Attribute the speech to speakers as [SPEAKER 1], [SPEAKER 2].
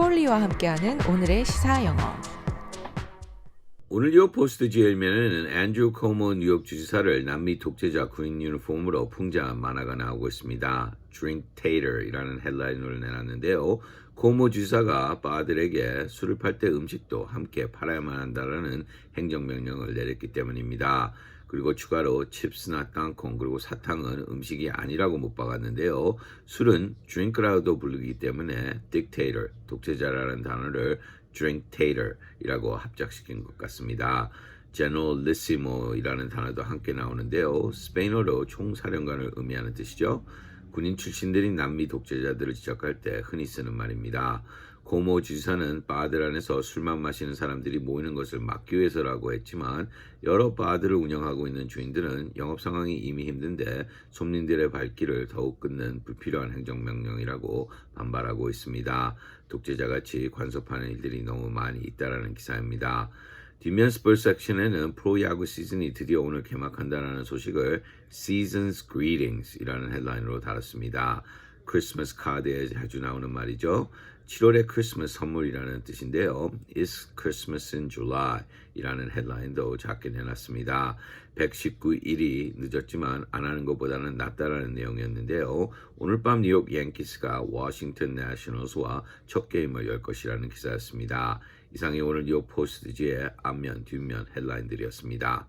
[SPEAKER 1] 폴리와 함께하는 오늘의 시사 영어.
[SPEAKER 2] 오늘 뉴욕 포스트 지엘면에는 앤드류 코모 뉴욕 주지사를 남미 독재자 군인 유니폼으로 풍자한 만화가 나오고 있습니다. Drink Tater이라는 헤드라인을 내놨는데요. 코모 주지사가 바들에게 술을 팔 때 음식도 함께 팔아야만 한다라는 행정명령을 내렸기 때문입니다. 그리고 추가로 칩스나 땅콩 그리고 사탕은 음식이 아니라고 못 박았는데요. 술은 drink라고도 부르기 때문에 dictator, 독재자라는 단어를 drinktator이라고 합작시킨 것 같습니다. generalissimo이라는 단어도 함께 나오는데요. 스페인어로 총사령관을 의미하는 뜻이죠. 군인 출신들이 남미 독재자들을 지적할 때 흔히 쓰는 말입니다. 고모 주지사는 바들 안에서 술만 마시는 사람들이 모이는 것을 막기 위해서라고 했지만 여러 바들을 운영하고 있는 주인들은 영업 상황이 이미 힘든데 손님들의 발길을 더욱 끊는 불필요한 행정명령이라고 반발하고 있습니다. 독재자같이 관섭하는 일들이 너무 많이 있다라는 기사입니다. 뒷면 스포츠 섹션에는 프로야구 시즌이 드디어 오늘 개막한다는 소식을 Seasons Greetings이라는 헤드라인으로 달았습니다. 크리스마스 카드에 자주 나오는 말이죠. 7월의 크리스마스 선물이라는 뜻인데요. Is Christmas in July? 이라는 헤드라인도 작게 내놨습니다. 119일이 늦었지만 안 하는 것보다는 낫다라는 내용이었는데요. 오늘 밤 뉴욕 양키스가 워싱턴 내셔널스와 첫 게임을 열 것이라는 기사였습니다. 이상이 오늘 뉴욕 포스트지의 앞면, 뒷면 헤드라인들이었습니다.